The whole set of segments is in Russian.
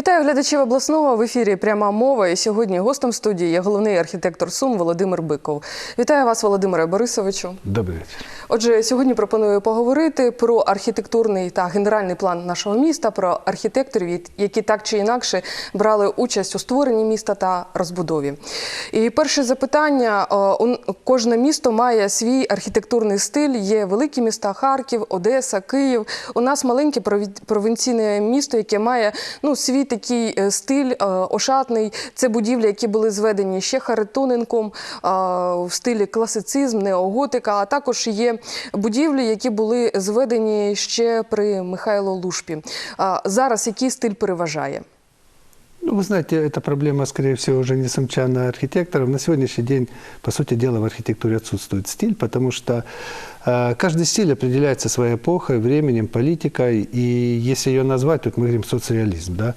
Вітаю глядачів обласного в ефірі Пряма мова. І сьогодні гостем студії є головний архітектор Сум Володимир Биков. Вітаю вас, Володимире Борисовичу. Добрий вечір. Отже, сьогодні пропоную поговорити про архітектурний та генеральний план нашого міста, про архітекторів, які так чи інакше брали участь у створенні міста та розбудові. І перше запитання: у- кожне місто має свій архітектурний стиль. Є великі міста Харків, Одеса, Київ. У нас маленьке прові- провінційне місто, яке має ну свій такий е, стиль е, ошатний. Це будівлі, які були зведені ще Харитоненком е, в стилі класицизм, неоготика. А також є будівлі, які були зведені ще при Михайло Лушпі. А Зараз який стиль переважає? Ну, вы знаете, эта проблема, скорее всего, уже не самчан, а архитекторов. На сегодняшний день, по сути дела, в архитектуре отсутствует стиль, потому что э, каждый стиль определяется своей эпохой, временем, политикой. И если ее назвать, тут мы говорим соцреализм, да, а,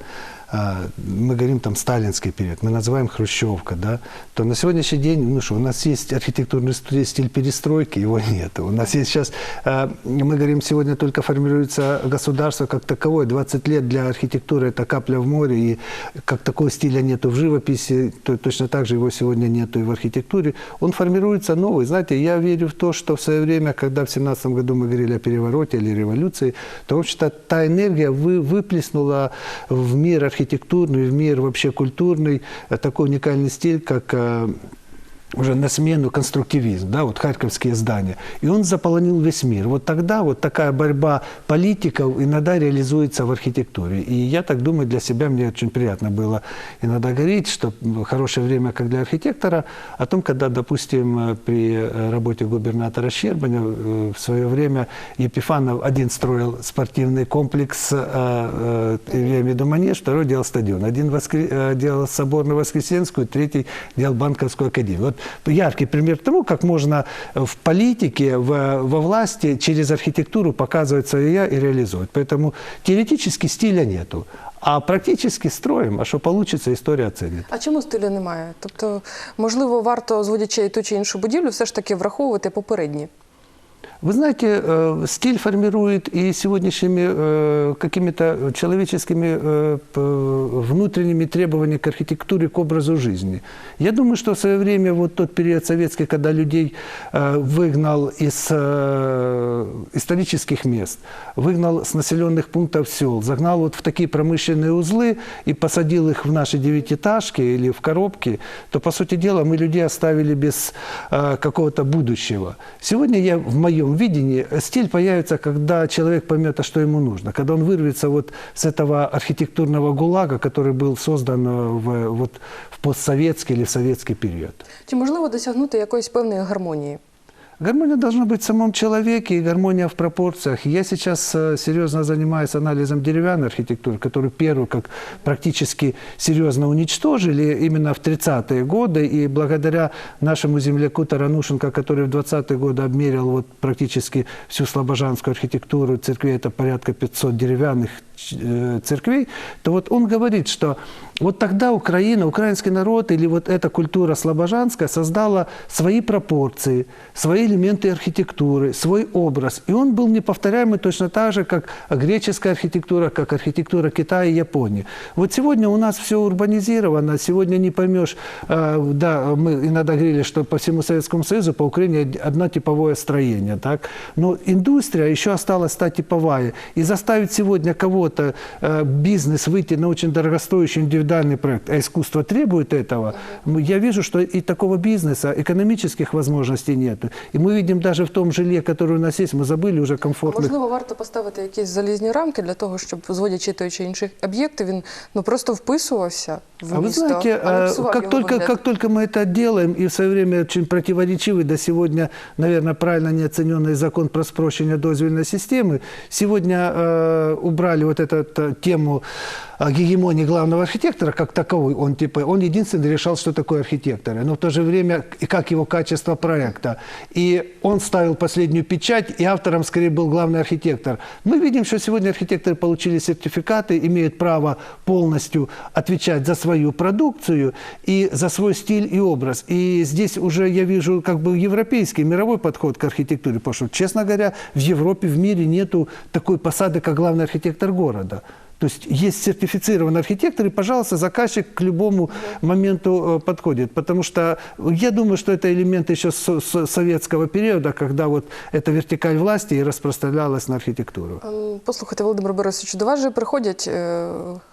мы говорим там сталинский период, мы называем хрущевка, да, то на сегодняшний день, ну что, у нас есть архитектурный стиль, перестройки, его нет. У нас есть сейчас, э, мы говорим, сегодня только формируется государство как таковое, 20 лет для архитектуры это капля в море, и как такого стиля нету в живописи, то точно так же его сегодня нету и в архитектуре. Он формируется новый. Знаете, я верю в то, что в свое время, когда в 17 году мы говорили о перевороте или революции, то, в общем-то, та энергия вы, выплеснула в мир архитектурный, в мир вообще культурный э, такой уникальный стиль, как э, уже на смену конструктивизм, да, вот харьковские здания. И он заполонил весь мир. Вот тогда вот такая борьба политиков иногда реализуется в архитектуре. И я так думаю, для себя мне очень приятно было иногда говорить, что хорошее время как для архитектора, о том, когда, допустим, при работе губернатора Щербаня э, в свое время Епифанов один строил спортивный комплекс, э, э, я имею в виду манеж, второй делал стадион. Один э, делал соборно-воскресенскую, третий делал банковскую академию. Вот яркий пример тому, как можно в политике, в, во власти через архитектуру показывать свое «я» и реализовать. Поэтому теоретически стиля нету. А практически строим, а что получится, история оценит. А чому стилю немає? Тобто, можливо, варто зводячи ту чи іншу будівлю, все ж таки враховувати попередні. Вы знаете, э, стиль формирует и сегодняшними э, какими-то человеческими э, внутренними требованиями к архитектуре, к образу жизни. Я думаю, что в свое время вот тот период советский, когда людей выгнал из исторических мест, выгнал с населенных пунктов сел, загнал вот в такие промышленные узлы и посадил их в наши девятиэтажки или в коробки, то, по сути дела, мы людей оставили без какого-то будущего. Сегодня я в моем видении э, стиль появится, когда человек поймет, а что ему нужно, когда он вырвется вот с этого архитектурного гулага, который был создан э, в, вот, в постсоветский или в советский период. Чи можливо досягнути якоїсь певної гармонії? Гармония должна быть в самом человеке и гармония в пропорциях. Я сейчас э, серьезно занимаюсь анализом деревянной архитектуры, которую первую как практически серьезно уничтожили именно в 30-е годы. И благодаря нашему земляку Таранушенко, который в 20-е годы обмерил вот практически всю слобожанскую архитектуру церквей, это порядка 500 деревянных церквей, то вот он говорит, что вот тогда Украина, украинский народ или вот эта культура слобожанская создала свои пропорции, свои элементы архитектуры, свой образ. И он был неповторяемый точно так же, как греческая архитектура, как архитектура Китая и Японии. Вот сегодня у нас все урбанизировано, сегодня не поймешь, э, да, мы иногда говорили, что по всему Советскому Союзу, по Украине одно типовое строение, так? но индустрия еще осталась та типовая. И заставить сегодня кого-то, э, бизнес выйти на очень дорогостоящий индивидуальный проект, а искусство требует этого, м, я вижу, что и такого бизнеса, экономических возможностей нет. И мы видим даже в том жилье, которое у нас есть, мы забыли уже комфортных Можливо, варто поставити якісь залізні рамки для того, щоб зводячи той чи інший об'єкт, він ну просто вписувався в А вы місто, знаете, а не э, псував как його только, вигляд. как только мы это делаем, и в свое время очень противоречивый до сегодня, наверное, правильно неоцененный закон про спрощение дозвольной системы, сегодня э, убрали вот эту э, тему гегемонии главного архитектора как таковой. Он, типа, он единственный решал, что такое архитекторы, но в то же время и как его качество проекта. И он ставил последнюю печать, и автором скорее был главный архитектор. Мы видим, что сегодня архитекторы получили сертификаты, имеют право полностью отвечать за свою продукцию и за свой стиль и образ. И здесь уже я вижу как бы европейский, мировой подход к архитектуре, потому что, честно говоря, в Европе, в мире нету такой посады, как главный архитектор города. То есть есть сертифицированный архитектор, и, пожалуйста, заказчик к любому моменту э, подходит. Потому что я думаю, что это элемент еще со- со- советского периода, когда вот эта вертикаль власти и распространялась на архитектуру. Ем, Послухайте, Володимир Борисович, до вас же приходять е,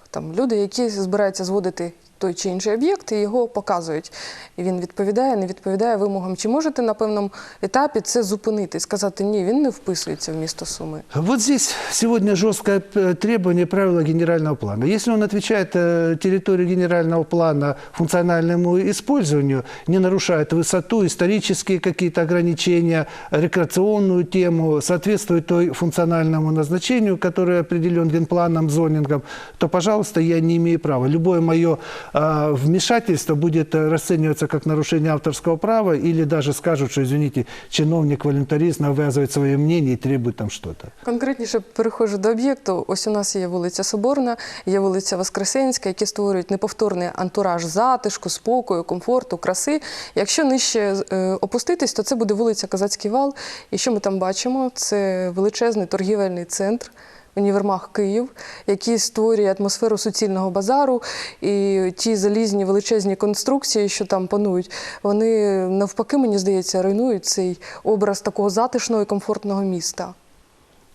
там люди, які збираються зводити той чи інший об'єкт, і його показують. І він відповідає, не відповідає вимогам. Чи можете на певному етапі це зупинити, сказати ні, він не вписується в місто Суми? Вот здесь сегодня жесткое э, требование правила генерального плана. Если он отвечает э, территории генерального плана функциональному использованию, не нарушает высоту, исторические какие-то ограничения, рекреационную тему, соответствует той функциональному назначению, который определен генпланом, зонингом, то, пожалуйста, я не имею права. Любое мое э, вмешательство будет э, расцениваться как нарушение авторского права или даже скажут, что, извините, чиновник, волонтарист навязывает свое мнение и требует там что-то. Конкретніше переходжу до об'єкту. Ось у нас є вулиця Соборна, є вулиця Воскресенська, які створюють неповторний антураж затишку, спокою, комфорту, краси. Якщо нижче е, опуститись, то це буде вулиця Козацький вал. І що ми там бачимо? Це величезний торгівельний центр. Універмаг Київ, який створює атмосферу суцільного базару, і ті залізні величезні конструкції, що там панують, вони навпаки, мені здається, руйнують цей образ такого затишного і комфортного міста.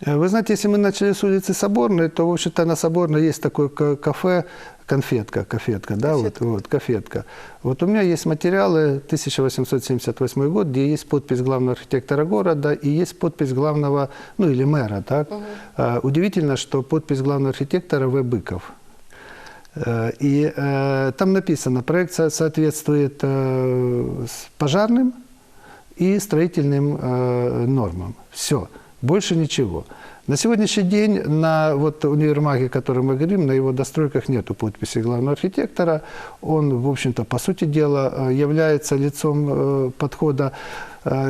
Э, Вы знаете, если мы начали с улицы Соборной, то, в общем-то, на Соборной есть такое ка- кафе, конфетка, конфетка, да, Конфетка. Вот, вот, конфетка. Вот у меня есть материалы 1878 год, где есть подпись главного архитектора города и есть подпись главного, ну или мэра, так. А, удивительно, что подпись главного архитектора В. Быков. Э, И э, там написано, проект со- соответствует э, пожарным и строительным э, нормам. Все, больше ничего. На сегодняшний день на вот универмаге, о котором мы говорим, на его достройках нету подписи главного архитектора. Он, в общем-то, по сути дела, э, является лицом э, подхода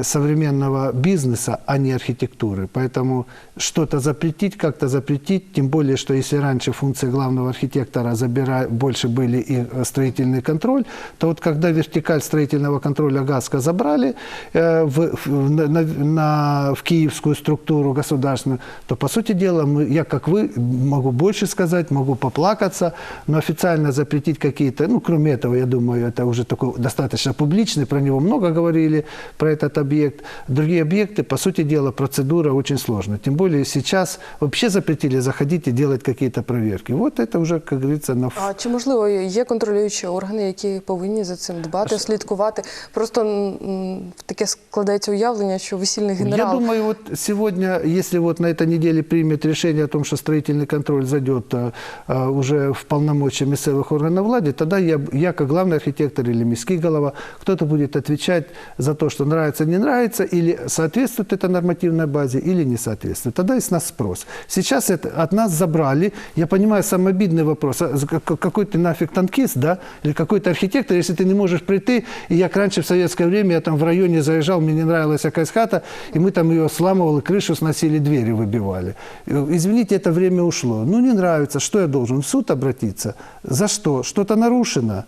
современного бизнеса, а не архитектуры. Поэтому что-то запретить, как-то запретить, тем более, что если раньше функции главного архитектора забира... больше были и э, строительный контроль, то вот когда вертикаль строительного контроля ГАСКО забрали э, в, в- на- на- в киевскую структуру государственную, то, по сути дела, мы, я, как вы, могу больше сказать, могу поплакаться, но официально запретить какие-то, ну, кроме этого, я думаю, это уже такой достаточно публичный, про него много говорили, про этот объект. Другие объекты, по сути дела, процедура очень сложная. Тем более сейчас вообще запретили заходить и делать какие-то проверки. Вот это уже, как говорится, на... ф- А чи можливо є контролюючі органи, які повинні за цим дбати, слідкувати? Просто м, таке складається уявлення, що весільний генерал Я думаю, вот сегодня, если вот на этой неделе примет решение о том, что строительный контроль зайдет а, а, уже в полномочия местных органов власти, тогда я, я как главный архитектор или міський голова, кто-то будет отвечать за то, что нравится, не нравится, или соответствует это нормативной базе, или не соответствует. Тогда есть нас спрос. Сейчас это от нас забрали. Я понимаю, самый обидный вопрос. А какой ты нафиг танкист, да? Или какой-то архитектор, если ты не можешь прийти, и я раньше в советское время, я там в районе заезжал, мне не нравилась какая хата, и мы там ее сламывали, крышу сносили, двери выбивали. Извините, это время ушло. Ну, не нравится, что я должен? В суд обратиться? За что? Что-то нарушено?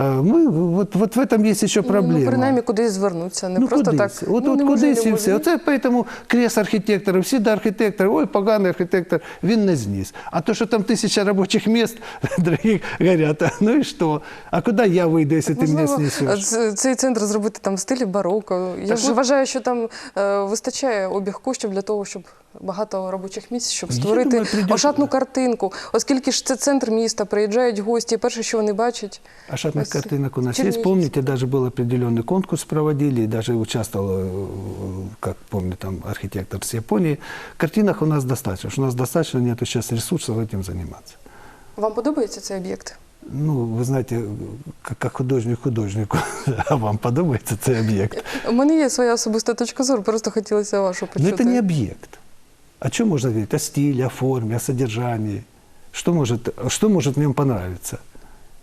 Э, Мы, вот, вот в этом есть еще проблема. ну, принаймні кудись звернуться, не Ну, просто кудись. так. От, ну, от не можу, кудись не і можу. все. Оце поэтому крест архітекторів, всі до архітектора, ой, поганий архітектор, він не зніс. А то, що там тисяча робочих місць, дорогі горять, ну і що? А куди я вийду, якщо ти мене Можливо, снесеш? ц- цей центр зробити там в стилі бароко. Я Так ж от- вважаю, що там е, вистачає обіг коштів для того, щоб багато робочих місць, щоб Я створити думаю, прийде- ошатну картинку. Оскільки ж це центр міста, приїжджають гості, і перше, що вони бачать, А шатных ось картинок у нас Чернігівський. есть. Помните, даже был определенный конкурс проводили, и даже участвовал, э, как помню, там архитектор с Японии. Картинок у нас достаточно. что У нас достаточно нету сейчас ресурсов этим заниматься. Вам подобається цей об'єкт? Ну, вы знаете, как, как художник художнику, а вам подобается цей объект? У мене є своя особиста точка зору, просто хотілося вашу Но почути. это не объект. О чем можно говорить? О стиле, о форме, о содержании. Что может, что может в нем понравиться?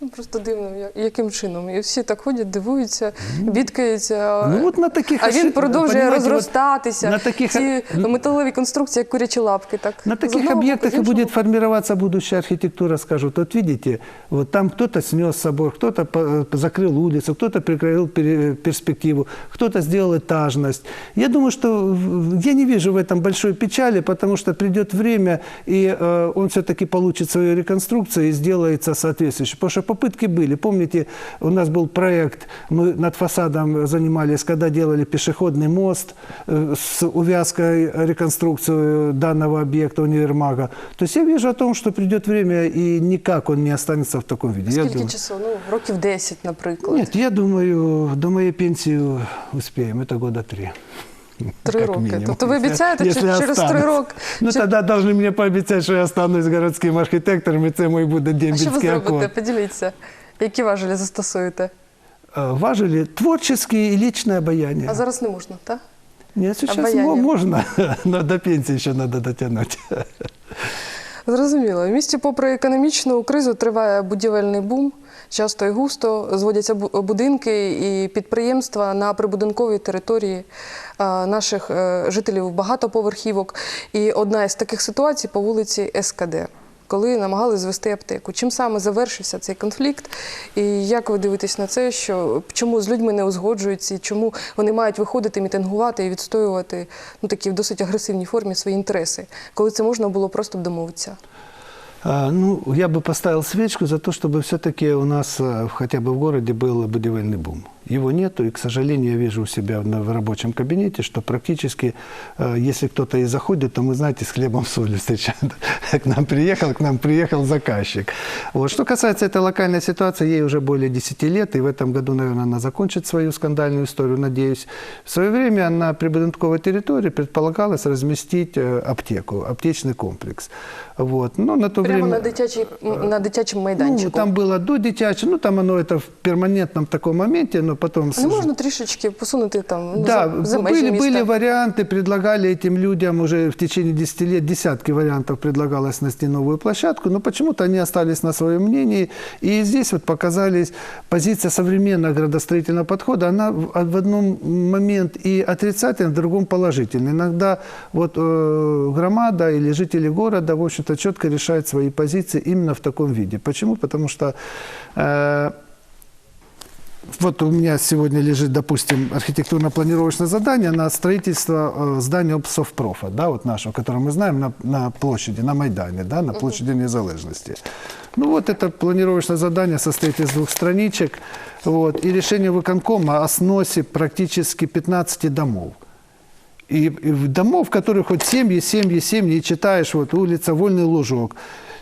Ну, просто дивно, я- яким чином. І всі так ходять, дивуються, бідкаються. Ну, от на таких а він ошиб- продовжує понимаете, от розростатися. на таких- Ці металеві конструкції, як курячі лапки. Так, На з таких одного боку, объектах з и іншого будет боку. формироваться будущая архитектура. Скажут, вот видите, вот там кто-то снес собор, кто-то по- закрыл улицу, кто-то прикрыл пере- перспективу, кто-то сделал этажность. Я думаю, что в- я не вижу в этом большой печали, потому что придет время, и э, он все-таки получит свою реконструкцию и сделается соответствующе. Потому что попытки были. Помните, у нас был проект, мы над фасадом занимались, когда делали пешеходный мост э, с увязкой реконструкцию данного объекта универмага. То есть я вижу о том, что придет время, и никак он не останется в таком виде. Я Скільки думаю. часу? Ну, років 10, наприклад. Нет, я думаю, до моей пенсии успеем. Это года три. Три Как роки. минимум. Тобто ви Если- обіцяєте, що если через три останусь. роки. Ну Чи- тогда должны мне пообещать, что я останусь городским архитектором, и це мой буде А що ви дембельский зробите? аккорд. Поділіться. Які важелі застосуєте? Э, Важили творческие и личное обаяние. А зараз не можна, так? Нет, сейчас Обаяние. мо- можно, но до пенсии еще надо дотянуть. Зрозуміло. В місті, попри економічну кризу, триває будівельний бум. Часто і густо зводяться будинки і підприємства на прибудинковій території наших е, жителів багатоповерхівок. І одна із таких ситуацій по вулиці СКД, коли намагалися звести аптеку. Чим саме завершився цей конфлікт? І як ви дивитесь на це, що чому з людьми не узгоджуються, чому вони мають виходити, мітингувати і відстоювати ну такі в досить агресивній формі свої інтереси, коли це можна було просто домовитися? А, Ну, я бы поставил свечку за то, чтобы все-таки у нас э, хотя бы в городе был будивельный бум. Его нету, и, к сожалению, я вижу у себя в рабочем кабинете, что практически, э, если кто-то и заходит, то мы, знаете, с хлебом солью встречаем. К нам приехал, к нам приехал заказчик. Вот. Что касается этой локальной ситуации, ей уже более 10 лет, и в этом году, наверное, она закончит свою скандальную историю, надеюсь. В свое время на прибудинковой территории предполагалось разместить э, аптеку, аптечный комплекс. Вот. Но на то Прямо время... на, дитячій, на дитячому Ну, майданчику. там было до дитячего, ну там оно это в перманентном таком моменте, но потом... А не можна трішечки посунути там ну, Да, за, за межі были, міста? были варианты, предлагали этим людям уже в течение 10 лет, десятки вариантов предлагалось снести новую площадку, но почему-то они остались на своем мнении. И здесь вот показались позиция современного градостроительного подхода, она в, а в одном момент и отрицательная, в другом положительная. Иногда вот э, громада или жители города, в общем-то, четко решают свои позиции именно в таком виде. Почему? Потому что э, вот у меня сегодня лежит, допустим, архитектурно-планировочное задание на строительство э, здания Обсовпрофа, да, вот нашего, которое мы знаем на, на площади, на Майдане, да, на площади Незалежности. Ну вот это планировочное задание состоит из двух страничек, вот, и решение выконкома о сносе практически 15 домов. И, и домов, в которых хоть семьи, семьи, семьи, и читаешь, вот улица Вольный Лужок,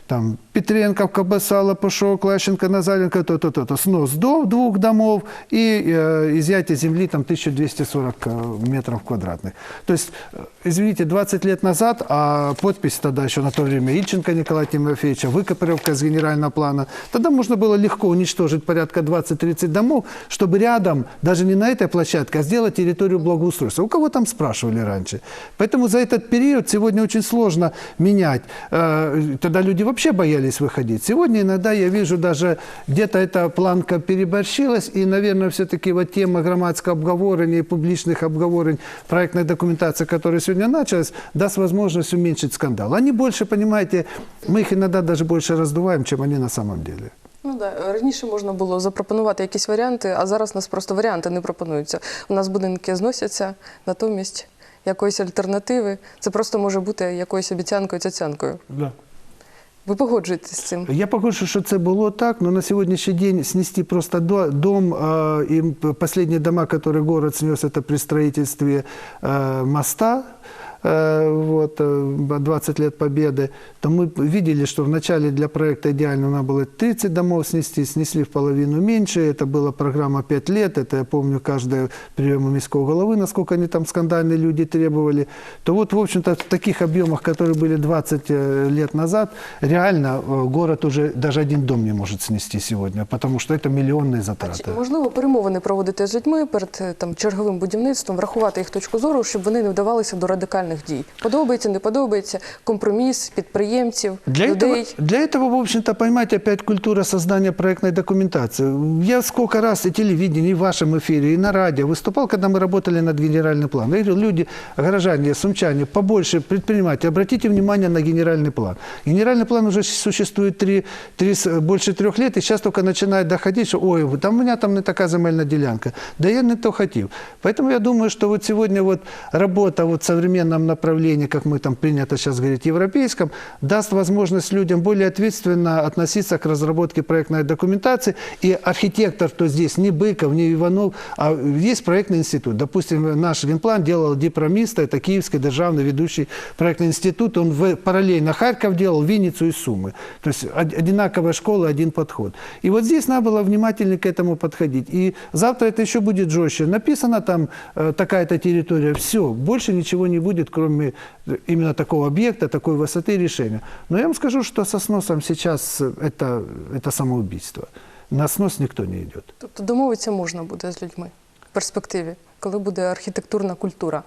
там Петренко, Кабаса, Лопушок, Лащенко, Назаренко, то-то, то-то. Снос до двух домов и э, изъятие земли там 1240 э, метров квадратных. То есть, э, извините, 20 лет назад, а подпись тогда еще на то время Ильченко Николая Тимофеевича, выкопировка с генерального плана, тогда можно было легко уничтожить порядка 20-30 домов, чтобы рядом, даже не на этой площадке, а сделать территорию благоустройства. У кого там спрашивали раньше? Поэтому за этот период сегодня очень сложно менять. Э, Тогда люди вообще боялись выходить. Сегодня иногда я вижу даже где-то эта планка переборщилась, и, наверное, все-таки вот тема громадского обговорения и публичных обговорень проектной документации, которая сегодня началась, даст возможность уменьшить скандал. Они больше, понимаете, мы их иногда даже больше раздуваем, чем они на самом деле. Ну да, раніше можна було запропонувати якісь варіанти, а зараз у нас просто варіанти не пропонуються. У нас будинки зносяться, натомість якоїсь альтернативи. Це просто може бути якоюсь обіцянкою цяцянкою. Да. Ви погоджуєтесь з цим? Я похоже, що це було так, но на сегодняшний день снести просто до- дом, и п- последние дома, которые город снес, это при строительстве э, моста, вот, э, 20 лет Победы, то мы видели, что вначале для проекта идеально надо было 30 домов снести, снесли в половину меньше, это была программа 5 лет, это я помню каждое приема міського головы, насколько они там скандальные люди требовали, то вот, в общем-то, в таких объемах, которые были 20 э, лет назад, реально э, город уже даже один дом не может снести сегодня, потому что это миллионные А затраты. чи можливо перемовини проводити з людьми перед е, там черговим будівництвом, врахувати їх точку зору, щоб вони не вдавалися до радикальних активних дій? Подобається, не подобається, компроміс підприємців, Для людей. этого, для этого, в общем-то, понимаете, опять культура создания проектной документации. Я сколько раз и телевидение, и в вашем эфире, и на радио выступал, когда мы работали над генеральным планом. Я говорил, люди, горожане, сумчане, побольше предпринимайте, обратите внимание на генеральный план. Генеральный план уже существует три, три, с- больше трех лет, и сейчас только начинает доходить, что, ой, там у меня там не такая земельная делянка. Да я не то хотел. Поэтому я думаю, что вот сегодня вот работа вот в современном направлении, как мы там принято сейчас говорить, европейском, даст возможность людям более ответственно относиться к разработке проектной документации. И архитектор, то здесь не Быков, не Иванов, а есть проектный институт. Допустим, наш генплан делал дипломиста, это Киевский державный ведущий проектный институт. Он в- параллельно Харьков делал, Винницу и Сумы. То есть од- одинаковая школа, один подход. И вот здесь надо было внимательно к этому подходить. И завтра это еще будет жестче. Написано там э, такая-то территория, все, больше ничего не будет, кроме э, именно такого объекта, такой высоты решения. Но я вам скажу, что со сносом сейчас э, это, это самоубийство. На снос никто не идет. Тобто домовитися можна буде з людьми в перспективі, коли буде архітектурна культура.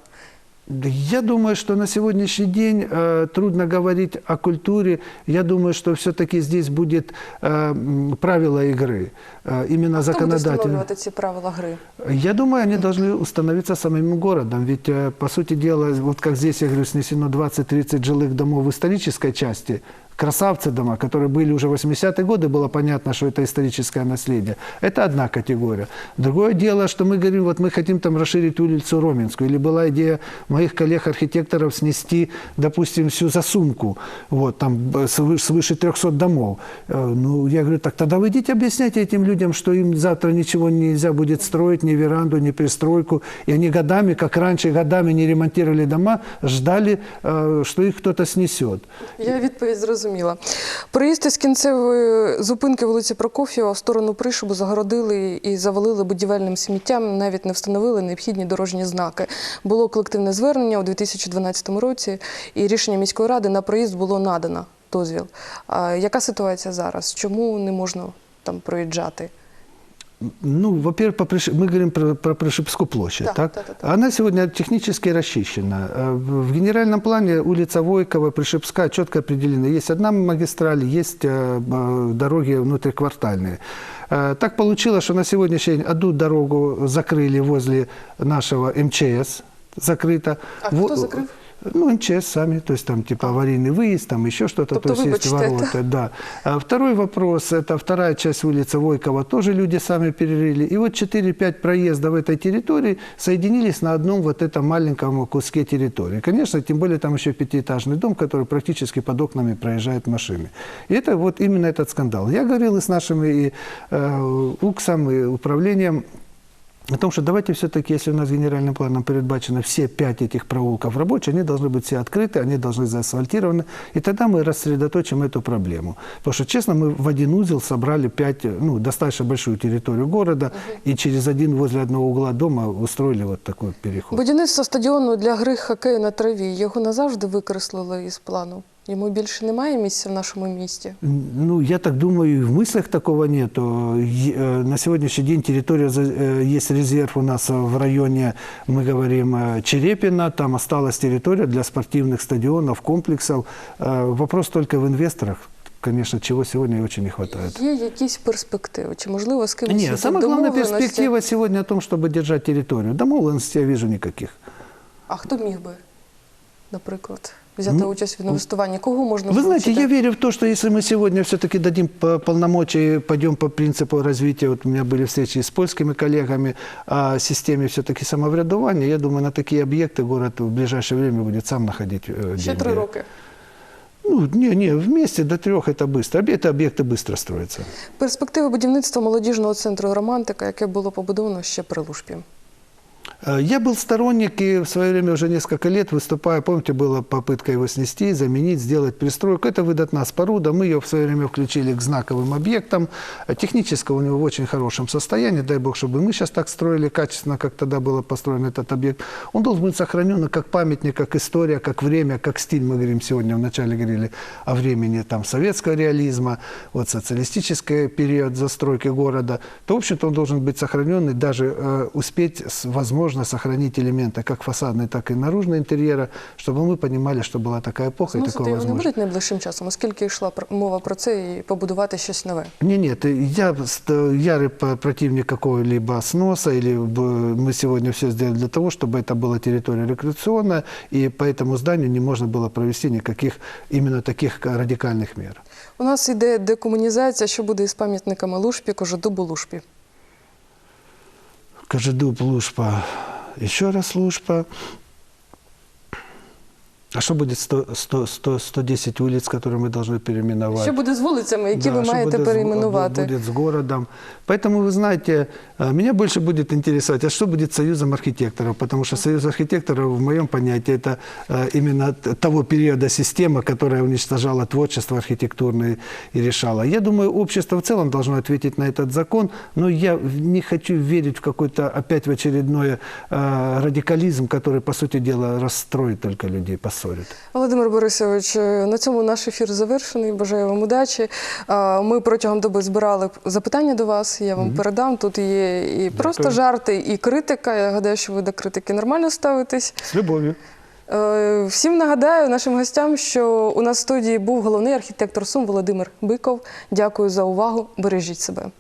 Я думаю, что на сегодняшний день э, трудно говорить о культуре. Я думаю, что все-таки здесь будет э, правила игры. Э, именно законодательно. встановлювати ці правила гри? Я думаю, они должны установиться самим городом. Ведь, э, по сути дела, вот как здесь, я говорю, снесено 20-30 жилых домов в исторической части, красавцы дома, которые были уже в 80-е годы, было понятно, что это историческое наследие. Это одна категория. Другое дело, что мы говорим, вот мы хотим там расширить улицу Роменскую. Или была идея моих коллег-архитекторов снести, допустим, всю засумку, вот, там б- свыше, свыше 300 домов. Э, Ну, я говорю, так тогда вы идите объясняйте этим людям, что им завтра ничего нельзя будет строить, ни веранду, ни пристройку. И они годами, как раньше, годами не ремонтировали дома, ждали, э, что их кто-то снесет. Я відповідь зрозуміла. Проїзд із кінцевої зупинки вулиці Прокоф'єва в сторону Пришибу загородили і завалили будівельним сміттям, навіть не встановили необхідні дорожні знаки. Було колективне звернення у 2012 році, і рішення міської ради на проїзд було надано дозвіл. А яка ситуація зараз? Чому не можна там проїжджати? Ну, во-первых, по Приш- мы говорим про, про Пришибскую площадь, Да, так? да, да, да. Она сегодня технически расчищена. Э, В генеральном плане улица Войкова, Пришибская четко определены. Есть одна магистраль, есть э, э, дороги внутриквартальные. Так получилось, что на сегодняшний день одну дорогу закрыли возле нашего МЧС, закрыто. А Во- кто закрыл? Ну, МЧС сами, то есть там типа аварийный выезд, там еще что-то, Тобто, то есть есть ворота, да. А второй вопрос, это вторая часть улицы Войкова, тоже люди сами перерыли. И вот 4-5 проездов этой территории соединились на одном вот этом маленьком куске территории. Конечно, тем более там еще пятиэтажный дом, который практически под окнами проезжают машины. И это вот именно этот скандал. Я говорил и с нашими и, э, УКСом, и управлением о том, что давайте все-таки, если у нас генеральным планом передбачено все пять этих проулков рабочие, они должны быть все открыты, они должны заасфальтированы, и тогда мы рассредоточим эту проблему. Потому что, честно, мы в один узел собрали пять, ну, достаточно большую территорию города, и через один возле одного угла дома устроили вот такой переход. Будівництво стадіону для гри хокею на траві. Його назавжди викреслили із плану. Йому більше немає місця в нашому місті. Ну, я так думаю, и в мыслях такого нету. Е- э, На сегодняшний день территория, за- э, есть резерв у нас в районе, мы говорим, э, Черепина, там осталась территория для спортивных стадионов, комплексов. Э, Вопрос только в инвесторах, конечно, чего сегодня очень не хватает. Є якісь перспективи? Чи можливо з кимось Нет, є самая главная домовленості? перспектива сегодня о том, чтобы держать территорию. Домовленностей я вижу никаких. А хто міг би, наприклад, взяти участь в інвестуванні? Кого можна Вы знаете, залучити? я верю в то, что если мы сегодня все-таки дадим по- полномочия, и пойдем по принципу развития, вот у меня были встречи с польскими коллегами о системе все-таки самоврядования, я думаю, на такие объекты город в ближайшее время будет сам находить э, Ще деньги. три роки. Ну, не, не, вместе до трех это быстро. Это объекты быстро строятся. Перспективи будівництва молодіжного центру романтика, яке було побудовано ще при Лушпі. Э, Я был сторонник и в свое время уже несколько лет выступая, помните, была попытка его снести, заменить, сделать пристройку. Это выдатна споруда. Мы ее в свое время включили к знаковым объектам. Э, Технически у него в очень хорошем состоянии. Дай бог, чтобы мы сейчас так строили качественно, как тогда был построен этот объект. Он должен быть сохранен как памятник, как история, как время, как стиль. Мы говорим сегодня, вначале говорили о времени там, советского реализма, вот социалистический период застройки города. То, в общем-то, он должен быть сохранен и даже э, успеть с возможностью возможно сохранить элементы как фасадной, так и наружного интерьера, чтобы мы понимали, что была такая эпоха и Зносити такое його не возможно. будуть найближчим часом, оскільки йшла пр- мова про це і побудувати щось нове. Не, нет, я ст- ярый по- противник какого-либо сноса, или б- мы сегодня все сделали для того, чтобы это была территория рекреационная, и по этому зданию не можно было провести никаких именно таких радикальных мер. У нас іде декомунізація, що буде із пам'ятниками Лушпі, Кожедубу Лушпі. Кожедуб, Лужпа, еще раз Лужпа. А что будет 100, 100, 100, 110 улиц, которые мы должны переименовать? Що буде з вулицями, які Да, ви что маєте будет с- перейменувати? Будет с городом. Поэтому, вы знаете, э, меня больше будет интересовать, а что будет с Союзом архитекторов? Потому что Союз архитекторов, в моем понятии, это э, именно того периода система, которая уничтожала творчество архитектурное и решала. Я думаю, общество в целом должно ответить на этот закон, но я не хочу верить в какой-то опять в очередной э, радикализм, который, по сути дела, расстроит только людей, поссорит. Володимир Борисович, е, на цьому наш ефір завершений. Бажаю вам удачі. Ми протягом доби збирали запитання до вас. Я вам передам. Тут є і просто жарти, і критика. Я гадаю, що ви до критики нормально ставитесь. С любовью. Е, Всім нагадаю нашим гостям, що у нас в студії був головний архітектор Сум Володимир Биков. Дякую за увагу. Бережіть себе.